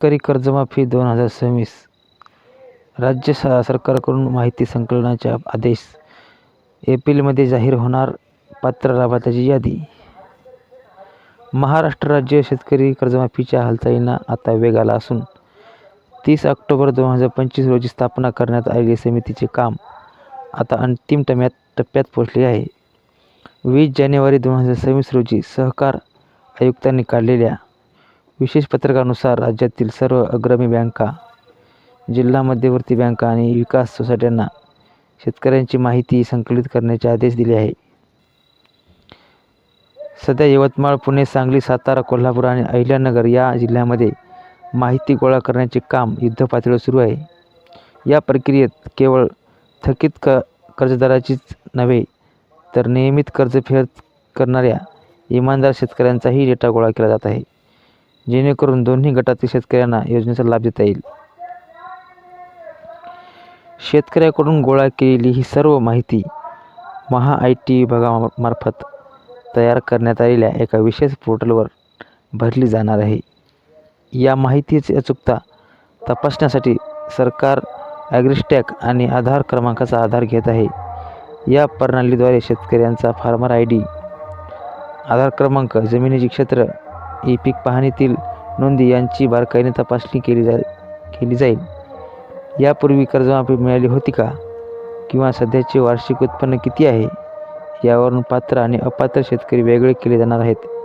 शेतकरी कर्जमाफी दोन हजार सव्वीस. राज्य स सरकारकडून माहिती संकलनाच्या आदेश. एप्रिलमध्ये जाहीर होणार पात्र लाभार्थ्याची यादी. महाराष्ट्र राज्य शेतकरी कर्जमाफीच्या हालचालींना आता वेग आला असून तीस ऑक्टोबर दोन हजार पंचवीस रोजी स्थापना करण्यात आलेली समितीचे काम आता अंतिम टप्प्यात टप्प्यात पोहोचले आहे. वीस जानेवारी दोन हजार सव्वीस रोजी सहकार आयुक्तांनी काढलेल्या विशेष पत्रकानुसार राज्यातील सर्व अग्रणी बँका जिल्हा मध्यवर्ती बँका आणि विकास सोसायट्यांना शेतकऱ्यांची माहिती संकलित करण्याचे आदेश दिले आहे. सध्या यवतमाळ पुणे सांगली सातारा कोल्हापूर आणि अहिल्यानगर या जिल्ह्यामध्ये माहिती गोळा करण्याचे काम युद्धपातळीवर सुरू आहे. या प्रक्रियेत केवळ थकीत क कर्जदाराचीच नव्हे तर नियमित कर्जफेड करणाऱ्या इमानदार शेतकऱ्यांचाही डेटा गोळा केला जात आहे. जेणेकरून दोन्ही गटातील शेतकऱ्यांना योजनेचा लाभ देता येईल. शेतकऱ्याकडून गोळा केलेली ही सर्व माहिती महा आय टी विभागामार्फत तयार करण्यात आलेल्या एका विशेष पोर्टलवर भरली जाणार आहे. या माहितीची अचूकता तपासण्यासाठी सरकार ॲग्रिस्टॅक आणि आधार क्रमांकाचा आधार घेत आहे. या प्रणालीद्वारे शेतकऱ्यांचा फार्मर आय डी आधार क्रमांक जमिनीचे क्षेत्र ई पीक पाहणीतील नोंदी यांची बारकाईने तपासणी केली जा केली जाईल. यापूर्वी कर्जमाफी मिळाली होती का? किंवा सध्याचे वार्षिक उत्पन्न किती आहे? यावरून पात्र आणि अपात्र शेतकरी वेगळे केले जाणार आहेत.